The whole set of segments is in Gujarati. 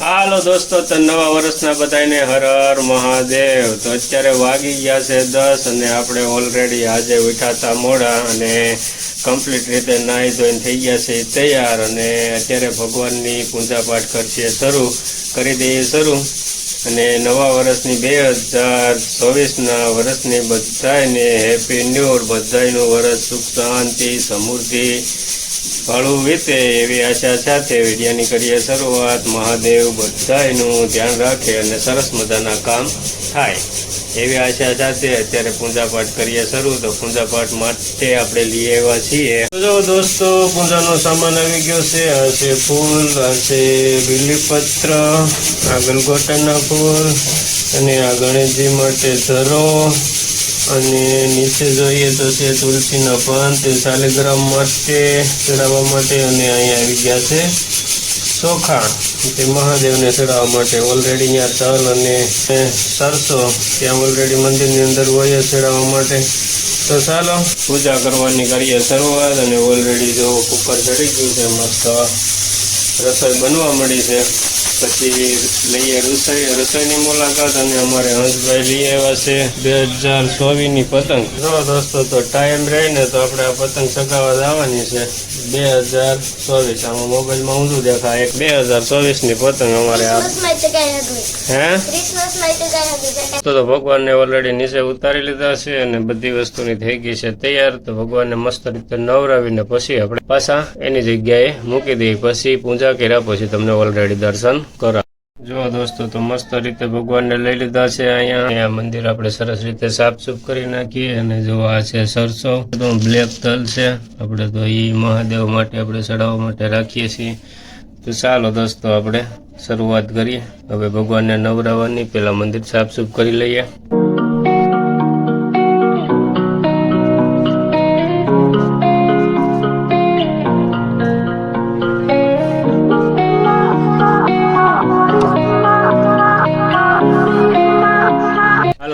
હાલો દોસ્તો, તો નવા વર્ષના બધાને હર હર મહાદેવ. તો અત્યારે વાગી ગયા છે દસ અને આપણે ઓલરેડી આજે ઉઠાતા મોડા અને કમ્પ્લીટ રીતે નાહી ધોઈને થઈ ગયા છે તૈયાર અને અત્યારે ભગવાનની પૂજા પાઠ કરશે શરૂ, કરી દઈએ શરૂ. અને નવા વર્ષની બે હજાર ચોવીસના વર્ષની બધાને હેપી ન્યૂ બધાનું વર્ષ સુખ શાંતિ, સમૃદ્ધિ ફળું વીતે એવી આશા સાથે વિડિયાની કરીએ શરૂઆત. મહાદેવ બધાનું ધ્યાન રાખે અને સરસ મજાના કામ થાય એવી આશા સાથે અત્યારે પૂજાપાઠ કરીએ શરૂ. તો પૂજાપાઠ માટે આપણે લઈ આવ્યા છીએ. જો દોસ્તો, પૂજાનો સામાન આવી ગયો છે. આ ફૂલ આ છે બીલીપત્ર આ ફૂલ, અને આ ગણેશજી માટે ધરો અને નીચે જોઈએ તો તે તુલસીના પાન તે શાલિગ્રામ માટે ચડાવવા માટે અને અહીંયા આવી ગયા છે. ચોખા તે મહાદેવને ચડાવવા માટે ઓલરેડી અહીંયા તલ અને સરસો ત્યાં ઓલરેડી મંદિરની અંદર હોય ચડાવવા માટે. તો ચાલો, પૂજા કરવાની કરીએ શરૂઆત અને ઓલરેડી જો કુકર ચડી ગયું છે, મસ્ત રસોઈ બનવા મળી છે. પછી લઈએ રસોઈ, રસોઈની મુલાકાત અને અમારે હંસભાઈ લઈ આવ્યા છે બે હજાર ચોવીસની પતંગ. જો દોસ્તો, તો ટાઈમ રહે ને તો આપણે આ પતંગ ચગાવવા જવાની છે. બે હજાર ચોવીસ. આમાં મોબાઈલમાં ઊંધું દેખાય. એક બે હજાર ચોવીસની પતંગ અમારે આ હે? તો તો તો ભગવાનને ઓલરેડી નીચે ઉતારી લીધા છે અને બધી વસ્તુની થઈ ગઈ છે તૈયાર. તો ભગવાનને મસ્ત રીતે નવરાવીને પછી આપણે પાછા એની જગ્યાએ મૂકી દઈએ. પછી પૂજા કર્યા પછી તમને ઓલરેડી દર્શન કરા જો દોસ્તો, તો મસ્ત રીતે ભગવાનને લઈ લીધા છે અહીંયા. અહીંયા મંદિર આપણે સરસ રીતે સાફસૂફ કરી નાખીએ અને જો આ છે સરસો, તો બ્લેક તલ છે. આપણે તો એ મહાદેવ માટે આપણે ચડાવવા માટે રાખીએ છીએ. તો ચાલો દોસ્તો, આપણે શરૂઆત કરીએ. હવે ભગવાનને નવરાવવાની પેલા મંદિર સાફસૂફ કરી લઈએ.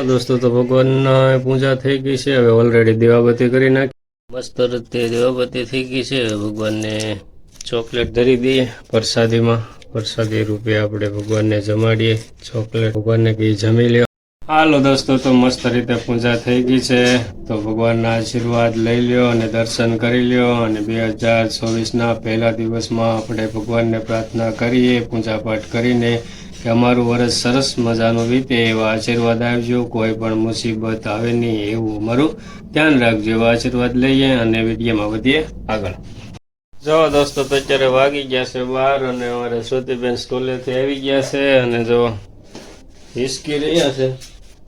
દોસ્તો, તો ભગવાનના પૂજા થઈ ગઈ છે. હવે ઓલરેડી દેવાબત્તી કરી નાખી. મસ્ત રીતે દેવાબત્તી થઈ ગઈ છે. ભગવાનને ચોકલેટ ધરી દઈએ પ્રસાદીમાં. પ્રસાદી રૂપે આપણે ભગવાનને જમાડીએ ચોકલેટ. ભગવાનને કઈ જમી લ્યો. હાલો દોસ્તો, તો મસ્ત રીતે પૂજા થઈ ગઈ છે. તો ભગવાનના આશીર્વાદ લઈ લ્યો અને દર્શન કરી લ્યો અને બે હજાર ચોવીસના પહેલા દિવસમાં આપણે ભગવાનને પ્રાર્થના કરીએ પૂજા પાઠ કરીને. કે અમારું વર્ષ સરસ મજાનું વીતે એવા આશીર્વાદ આપજો કોઈ પણ મુસીબત આવે નહીં એવું અમારું ધ્યાન રાખજો એવા આશીર્વાદ લઈએ અને વિડીયોમાં વધીએ આગળ. જો દોસ્તો તો અત્યારે વાગી ગયા છે બહાર અને અમારે શ્રુતિબેન સ્કૂલેથી આવી ગયા છે અને જો હિસકી રહ્યા છે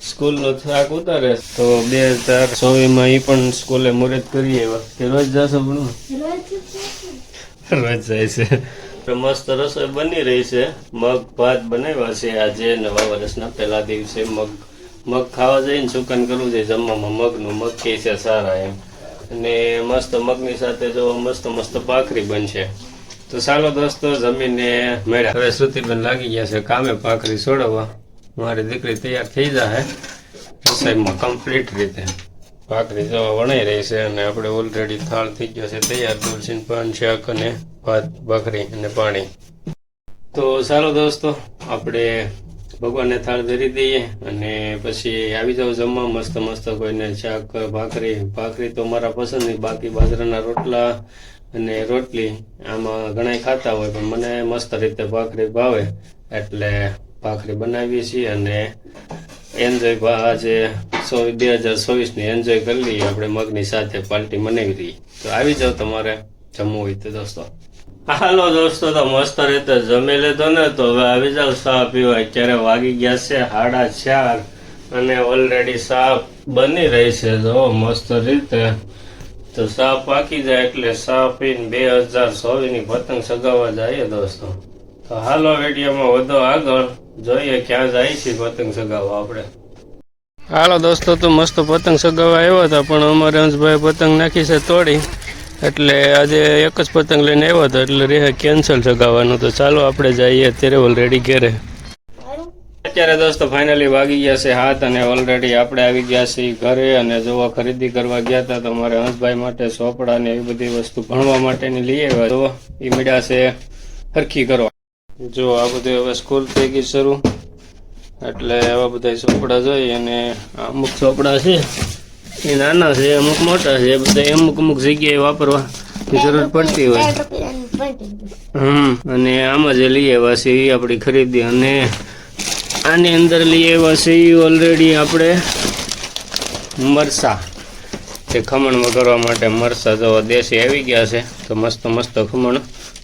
સ્કૂલનો થાક ઉતારે તો બે હજાર ચોવીસમાં એ પણ સ્કૂલે મુરત કરી આવ્યા કે રોજ જશો ભણવા? રોજ જાય છે. મસ્ત રસોઈ બની રહી છે. મગ, ભાત બનાવ્યા છે આજે નવા વર્ષના પહેલા દિવસે. મગ મગ ખાવા જઈને સુકન કરવું છે, જમવામાં મગનું મગ કે છે સારા એમ. અને મસ્ત મગની સાથે જો મસ્ત મસ્ત પાખરી બનશે. તો ચાલો દોસ્તો, જમીને મેળ્યા હવે શ્રુતિબેન લાગી ગયા છે કામે પાખરી છોડવા મારી દીકરી તૈયાર થઈ જાય રસોઈમાં કમ્પ્લીટ રીતે. ભાખરી જો વણાઈ રહી છે અને આપણે ઓલરેડી થાળ થઈ ગયો છે, તૈયાર તુલસી પાન શાક અને ભાત, ભાખરી અને પાણી. તો સારો દોસ્તો, આપણે ભગવાનને થાળ ધરી દઈએ અને પછી આવી જાવ જમવા, મસ્ત મસ્ત કોઈને શાક, ભાખરી. ભાખરી તો મારા પસંદની, બાકી બાજરાના રોટલા અને રોટલી આમાં ઘણા ખાતા હોય, પણ મને મસ્ત રીતે ભાખરી ભાવે. એટલે ભાખરી બનાવીએ છીએ અને એન્જોય આજે બે હજાર ચોવીસની એન્જોય કરી લઈએ. આપણે મગની સાથે પાર્ટી મનાવી લઈએ તો આવી જાઓ તમારે, જમવું હોય તો દોસ્તો. હાલો દોસ્તો, તો મસ્ત રીતે જમી લીધો ને, તો હવે આવી જાવ ચા પીવા. અત્યારે વાગી ગયા છે સાડા ચાર અને ઓલરેડી ચા બની રહી છે. જો, મસ્ત રીતે. તો ચા પાકી જાય એટલે ચા પીને બે હજાર સોળની પતંગ સગાવવા જઈએ દોસ્તો. તો હાલો વિડીયોમાં વધો આગળ. જોઈએ ક્યાં જાય છે પતંગ સગાવવા આપણે. હાલો દોસ્તો, તો મસ્ત પતંગ સગાવવા આવ્યા હતા, પણ અમારે અંશભાઈ પતંગ નાખી છે તોડી. એટલે આજે એક જ પતંગ લઈને આવ્યો હતો, એટલે રહે કેન્સલ સગાવવાનું તો ચાલો આપણે જઈએ, અત્યારે ઓલરેડી ઘેરે. અત્યારે દોસ્તો ફાઇનલી વાગી ગયા છે હાથ અને ઓલરેડી આપણે આવી ગયા છીએ ઘરે અને જોવા ખરીદી કરવા ગયા હતા તો મારે હંસભાઈ માટે ચોપડા ને એવી બધી વસ્તુ ભણવા માટેની લઈ આવ્યા. તો એ મીડા છે હરખી કરવા. જો, આ બધું હવે સ્કૂલ થઈ ગઈ શરૂ. એટલે આવા બધા ચોપડા જોઈએ અને અમુક ચોપડા છે. એ નાના છે, અમુક મોટા છે, બધા અમુક અમુક જગ્યાએ વાપરવા જરૂર પડતી હોય. હમ, અને આમાં જે લઈ આવ્યા છે એ આપણી ખરીદી. અને આની અંદર લઈ આવ્યા છે એ ઓલરેડી આપણે મરસા. તે ખમણમાં કરવા માટે મરસા જો દેશી આવી ગયા છે. તો મસ્ત મસ્ત ખમણ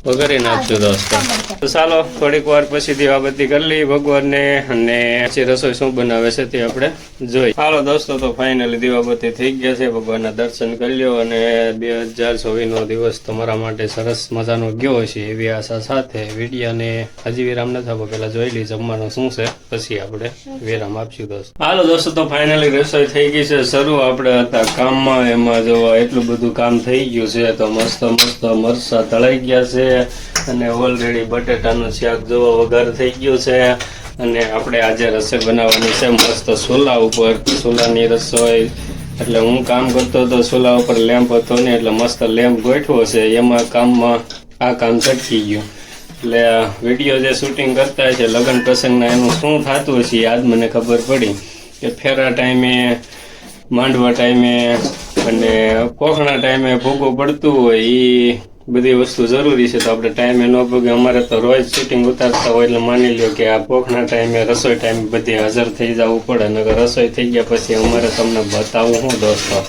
વઘારી નાખશું દોસ્તો તો ચાલો, થોડીક વાર પછી દીવાબત્તી કરી લઈએ ભગવાનને અને પછી રસોઈ શું બનાવે છે તે આપણે જોઈ હાલો દોસ્તો, તો ફાઇનલી દીવાબત્તી થઈ ગયા છે. ભગવાનના દર્શન કરી લ્યો અને બે હજાર ચોવીસનો દિવસ તમારા માટે સરસ મજાનો ગયો છે એવી આશા સાથે વિડીયોને હજી વિરામ નથી આપો પેલા જોઈ લઈ જમવાનું શું છે, પછી આપણે વિરામ આપશું દોસ્તો. હાલો દોસ્તો, તો ફાઇનલી રસોઈ થઈ ગઈ છે. શરૂ આપણે હતા કામમાં, એમાં જો એટલું બધું કામ થઈ ગયું છે. તો મસ્ત મસ્ત મરસા તળાઈ ગયા છે. અને ઓલરેડી બટેટાનું શાક જોવો વઘાર થઈ ગયું છે. અને આપણે આજે રસોઈ બનાવવાની છે, મસ્ત સોલા ઉપર. સોલાની રસોઈ, એટલે હું કામ કરતો હતો સોલા ઉપર લેમ્પ હતો ને, એટલે મસ્ત લેમ્પ ગોઠવો છે. એમાં કામમાં આ કામ ચટકી ગયું. એટલે વીડિયો જે શૂટિંગ કરતા છે, લગ્ન પ્રસંગના, એનું શું થતું એ આજ મને ખબર પડી કે ફેરા ટાઈમે, માંડવા ટાઈમે અને કોખણા ટાઈમે ભોગવું પડતું હોય એ બધી વસ્તુ જરૂરી છે તો આપણે ટાઈમે ન પગે અમારે તો રોજ શૂટિંગ ઉતારતા હોય એટલે માની લ્યો કે આ પોખના ટાઈમે રસોઈ ટાઈમે બધી હાજર થઈ જવું પડે. નગર રસોઈ થઈ ગયા પછી અમારે તમને બતાવું હું દોસ્તો.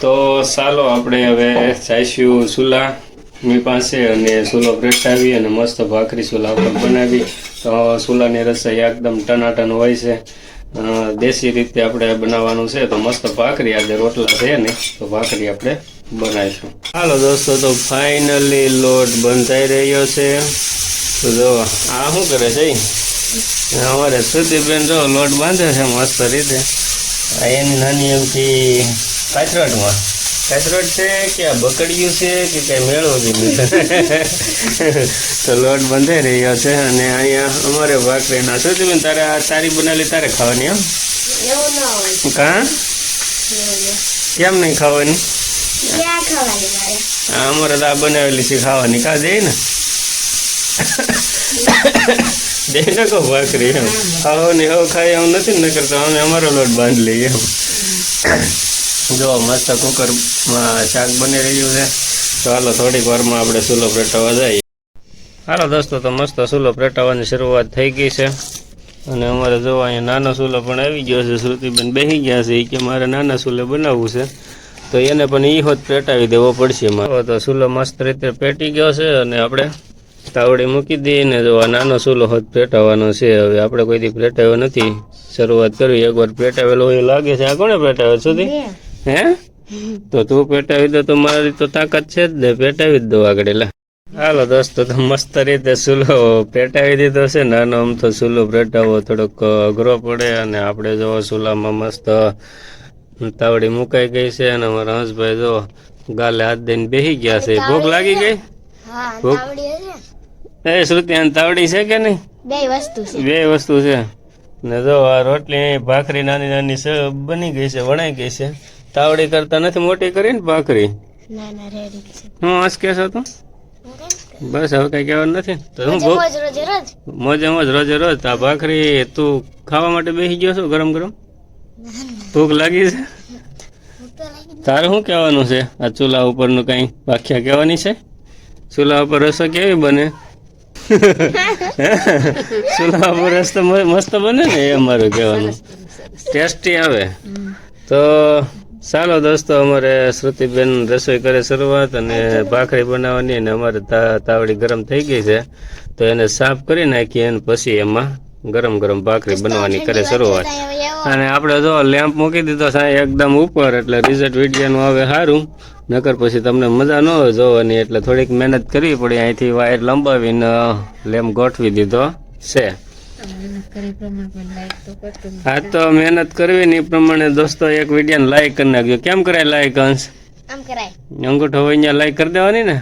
તો ચાલો આપણે હવે જઈશું ચૂલા ની પાસે અને ચૂલો પ્રગટાવી અને મસ્ત ભાખરી સુલા આપણે બનાવી. તો ચૂલાની રસોઈ એકદમ ટનાટન હોય છે. દેશી રીતે આપણે બનાવવાનું છે. તો મસ્ત ભાખરી, આજે રોટલા છે ને, તો ભાખરી આપણે બનાવીશું. હાલો દોસ્તો તો ફાઇનલી લોટ બંધાઈ રહ્યો છે. તો જો આ શું કરે છે? અમારે સુધીબેન જો લોટ બાંધે છે મસ્ત રીતે. આ એની નાની એમથી કાચરોટમાં કાચરોટ છે કે આ બકડિયું છે કે કઈ મેળવો તો લોટ બંધાઈ રહ્યો છે અને અહીંયા અમારે ભાખરીના સુધીબેન તારે આ તારી બનાવેલી તારે ખાવાની એમ? કા? કેમ નહીં ખાવાની? અમારે તો આ બનાવેલી છે ખાવાની. કા દે ને? દે ને કહો ભાખરી એમ. ખાવાની હવે ખાઈ એમ નથી ને, નકર અમે અમારો લોટ બાંધ લઈએ એમ. જો, મસ્ત કુકરમાં શાક બની રહ્યું છે. તો હાલો, થોડીક વારમાં આપણે ચૂલો પેટાવા જઈએ. હાલો, દોસ્તો, તો મસ્ત ચૂલો પેટાવાની શરૂઆત થઈ ગઈ છે. અને અમારે જો અહીંયા નાનો ચૂલો પણ આવી ગયો છે. શ્રુતિબેન બેસી ગયા છે. એ કે મારે નાના ચૂલે બનાવવું છે. તો એને પણ ઈ હોત પેટાવી દેવો પડશે તો ચૂલો મસ્ત રીતે પેટી ગયો છે અને આપણે તાવડી મૂકી દઈએ ને જો આ નાનો સુલો હોત પેટાવાનો છે. હવે આપણે કોઈ દી પેટાવ્યો નથી. શરૂઆત કરવી એકવાર પેટાવેલો હોય લાગે છે. આ કોને પેટાવે સુધી? હે? તો તું પેટાવી દો તો મારી તો તાકાત છે જ ને. પેટાવી જ દો આગળ હાલો દોસ્તો તો મસ્ત રીતે ચૂલો પેટાવી દીધો છે. નાનો આમ તો ચૂલો પેટાવો થોડોક અઘરો પડે અને આપણે જો સુલામાં મસ્ત તાવડી મુકાઈ ગઈ છે અને અમારા હંસભાઈ જો ગાલે હાથ દઈને બેસી ગયા છે. ભૂખ લાગી ગઈ? ભૂખ? એ શ્રુતિ આને તાવડી છે કે નહીં? બે વસ્તુ છે. બે વસ્તુ છે. ને જો આ રોટલી ભાખરી નાની નાની છે બની ગઈ છે વણાઈ ગઈ છે. તાવડી કરતા નથી મોટી કરી ને ભાખરી? છે. હું હસ કહેશો તું? બસ હવે કઈ કહેવાનું નથી. તો હું મોજે મોજ રોજે રોજ. આ ભાખરી તું ખાવા માટે બેસી ગયો છો ગરમ ગરમ? ભૂખ લાગી છે? તારે શું કહેવાનું છે? આ ચૂલા ઉપરનું કંઈ વ્યાખ્યા કહેવાની છે? ચૂલા ઉપર રસો કેવી બને? ચૂલા ઉપર રસ તો મસ્ત બને ને એ અમારું કહેવાનું. ટેસ્ટી આવે. તો ચાલો દોસ્તો, અમારે શ્રુતિબેન રસોઈ કરે શરૂઆત અને ભાખરી બનાવવાની અને અમારે તાવડી ગરમ થઈ ગઈ છે. તો એને સાફ કરી નાખીએ અને પછી એમાં ગરમ ગરમ ભાખરી બનવાની કરે શરૂઆત. અને આપણે જો લેમ્પ મૂકી દીધો સાંઈ એકદમ ઉપર એટલે રિઝલ્ટ વિડીયાનું આવે સારું. નકર પછી તમને મજા ન જોવાની એટલે થોડીક મહેનત કરવી પડી. અહીંથી વાયર લંબાવીને લેમ્પ ગોઠવી દીધો છે. હા તો મહેનત કરવી ને એ પ્રમાણે દોસ્તો એક વિડીયોને લાઈક કરી નાખજો. કેમ કરાય લાઈક અંશ? અંગૂઠો હોય અહીંયા લાઈક કરી દેવાની ને?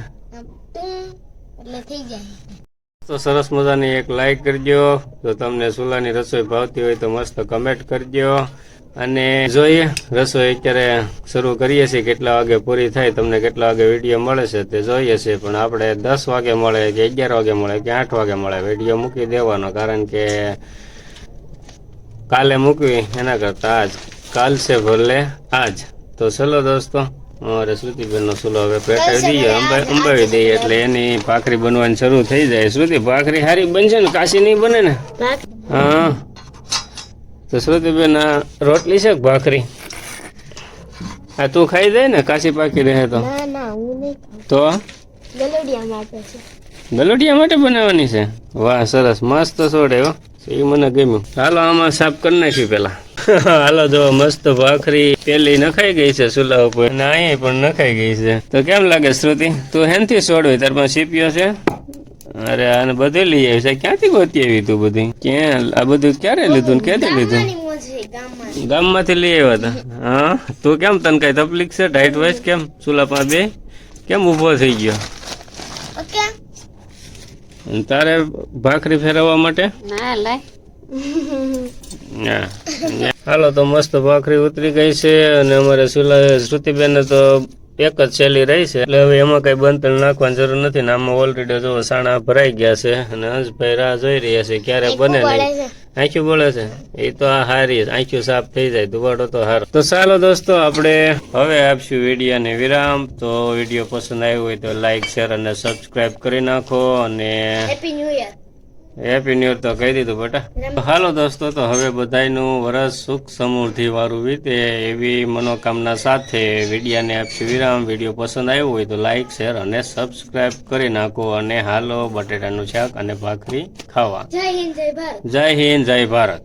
થઈ જાય. તો સરસ મજાની એક લાઈક કરજો. જો તમને ચૂલાની રસોઈ ભાવતી હોય તો મસ્ત કમેન્ટ કરજો. અને જોઈએ, રસોઈ અત્યારે શરૂ કરીએ છીએ. કેટલા વાગે પૂરી થાય, તમને કેટલા વાગે વીડિયો મળે છે તે જોઈએ છીએ પણ આપણે દસ વાગે મળે કે અગિયાર વાગે મળે કે આઠ વાગે મળે વીડિયો મૂકી દેવાનો. કારણ કે કાલે મૂકવી એના કરતાં આજ. કાલ છે ભલે આજ. તો ચલો દોસ્તો અમારે શ્રુતિબેનનો સુલો હવે પેટાવી દઈએ. અંબા- અંબાવી દઈએ એટલે એની ભાખરી બનવાની શરૂ થઈ જાય. શ્રુતિ ભાખરી સારી બનશે ને? કાશી નહીં બને ને? હા. તો શ્રુતિબેન આ રોટલી છે ભાખરી? આ તું ખાઈ જાય ને કાશી પાકી રહે તો. તો? ગલોડિયા માટે બનાવવાની છે? વાહ સરસ. મસ્ત સોડે હો. એ મને ગમ્યું. હાલો આમાં સાફ કરી નાખ્યું પેલા. હાલો જો મસ્ત ભાખરી પેલી નખાઈ ગઈ છે સુલા ઉપર. અને અહીંયા પણ નખાઈ ગઈ છે. તો કેમ લાગે શ્રુતિ? તું હેનથી સોડવી તાર પાસે સીપીઓ છે? અરે આને બધું લઈ આવી છે. ક્યાંથી ગોતી આવી તું બધી? ક્યાં? આ બધું ક્યારે લીધું ક્યાંથી લીધું? ગામમાંથી લઈ આવ્યા હતા હા? તું કેમ તને કઈ તકલીફ છે? ટાઈટ વાઇઝ કેમ? ચૂલા બે? કેમ ઊભો થઈ ગયો? તારે ભાખરી ફેરવવા માટે? ના હાલો તો મસ્ત ભાખરી ઉતરી ગઈ છે અને અમારે સુલા શ્રુતિબેન તો એક જ શૈલી રહી છે. એટલે હવે એમાં કઈ બંતર નાખવાની જરૂર નથી ને આમાં ઓલરેડી જો સાણા ભરાઈ ગયા છે અને હંસભાઈ રાહ જોઈ રહ્યા છે ક્યારે બને નહીં. આંખ્યું બોલે છે. એ તો આ હારી આંખ્યું સાફ થઈ જાય. દુવાડો તો હારો. તો ચાલો દોસ્તો, આપણે હવે આપશું વિડીયોને વિરામ. તો વીડિયો પસંદ આવ્યો હોય તો લાઈક શેર અને સબસ્ક્રાઈબ કરી નાખો અને happy new year happy new તો કહી દીધું બેટા. હાલો દોસ્તો તો હવે બધાયનું વરસ સુખ સમૃદ્ધિ વાળું વીતે એવી મનોકામના સાથે વિડીયાને આપશું વિરામ. વીડિયો પસંદ આવ્યો હોય તો લાઈક શેર અને સબસ્ક્રાઇબ કરી નાખો અને હાલો બટેટાનું શાક અને ભાખરી ખાવા. જય હિન્દ જય ભારત. જય હિન્દ જય ભારત.